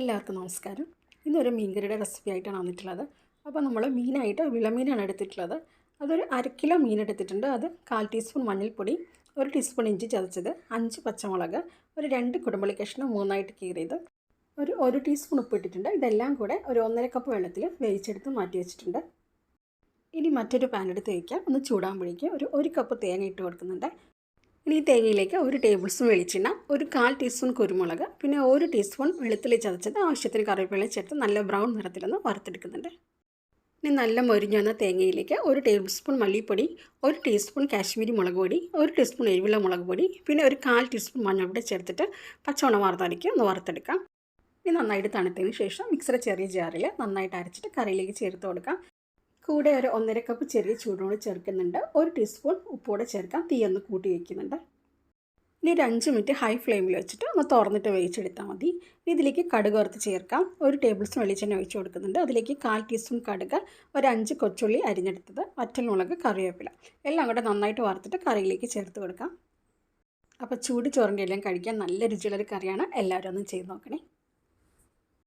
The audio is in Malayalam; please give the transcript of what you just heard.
എല്ലാവർക്കും നമസ്കാരം. ഇന്നൊരു മീൻകറിയുടെ റെസിപ്പി ആയിട്ടാണ് വന്നിട്ടുള്ളത്. അപ്പോൾ നമ്മൾ മീനായിട്ട് വിളമീനാണ് എടുത്തിട്ടുള്ളത്. അതൊരു അര കിലോ മീൻ എടുത്തിട്ടുണ്ട്. അത് കാൽ ടീസ്പൂൺ മഞ്ഞൾപ്പൊടി ഒരു ടീസ്പൂൺ ഇഞ്ചി ചതച്ചത് അഞ്ച് പച്ചമുളക് ഒരു രണ്ട് കുടമ്പളി കഷ്ണം മൂന്നായിട്ട് കീറിയത് ഒരു ഒരു ടീസ്പൂൺ ഉപ്പ് ഇട്ടിട്ടുണ്ട്. ഇതെല്ലാം കൂടെ ഒരു ഒന്നര കപ്പ് വെള്ളത്തിൽ വേവിച്ചെടുത്ത് മാറ്റി വെച്ചിട്ടുണ്ട്. ഇനി മറ്റൊരു പാൻ എടുത്ത് വയ്ക്കാം ഒന്ന് ചൂടാകുമ്പോഴേക്കും ഒരു ഒരു കപ്പ് തേങ്ങ ഇട്ട് കൊടുക്കുന്നുണ്ട്. ഇനി തേങ്ങയിലേക്ക് ഒരു ടേബിൾ സ്പൂൺ വെളിച്ചെണ്ണ ഒരു കാൽ ടീസ്പൂൺ കുരുമുളക് പിന്നെ ഒരു ടീസ്പൂൺ വെളുത്തുള്ളി ചതച്ചത് ആവശ്യത്തിന് കറിവേപ്പില ചേർത്ത് നല്ല ബ്രൗൺ നിറത്തിലൊന്ന് വറുത്തെടുക്കുന്നുണ്ട്. ഇനി നല്ല മൊരിഞ്ഞു വന്ന തേങ്ങയിലേക്ക് ഒരു ടേബിൾ സ്പൂൺ മല്ലിപ്പൊടി ഒരു ടീസ്പൂൺ കാശ്മീരി മുളക് പൊടി ഒരു ടീസ്പൂൺ എരിവുള്ള മുളക് പൊടി പിന്നെ ഒരു കാൽ ടീസ്പൂൺ മഞ്ഞൾപ്പൊടി ചേർത്തിട്ട് പച്ചവണ്ണം വറുത്തരയ്ക്ക് ഒന്ന് വറുത്തെടുക്കാം. ഇനി നന്നായിട്ട് തണുത്തതിന് ശേഷം മിക്സറെ ചെറിയ ജാറിൽ നന്നായിട്ട് അരച്ചിട്ട് കറിയിലേക്ക് ചേർത്ത് കൊടുക്കാം. കൂടെ ഒരു ഒന്നര കപ്പ് ചെറിയ ചൂടോട് ചേർക്കുന്നുണ്ട്. ഒരു ടീസ്പൂൺ ഉപ്പോടെ ചേർക്കാം. ഒന്ന് കൂട്ടി വയ്ക്കുന്നുണ്ട് ഇനി ഒരു അഞ്ച് മിനിറ്റ് ഹൈ ഫ്ലെയിമിൽ വെച്ചിട്ട് ഒന്ന് തുറന്നിട്ട് വേവിച്ചെടുത്താൽ മതി. ഇതിലേക്ക് കടുക് വറുത്ത് ചേർക്കാം. ഒരു ടേബിൾ സ്പൂൺ വെളിച്ചെണ്ണ ഒഴിച്ച് കൊടുക്കുന്നുണ്ട്. അതിലേക്ക് കാൽ ടീസ്പൂൺ കടുക് ഒരു അഞ്ച് കൊച്ചുള്ളി അരിഞ്ഞെടുത്തത് വറ്റൽമുളക് കറിവേപ്പില. എല്ലാം കൂടെ നന്നായിട്ട് വറുത്തിട്ട് കറിയിലേക്ക് ചേർത്ത് കൊടുക്കാം. അപ്പോൾ ചൂട് ചോറിന്റെ എല്ലാം കഴിക്കാൻ നല്ല രുചിയുള്ളൊരു കറിയാണ്. എല്ലാവരും ഒന്ന് ചെയ്ത് നോക്കണേ.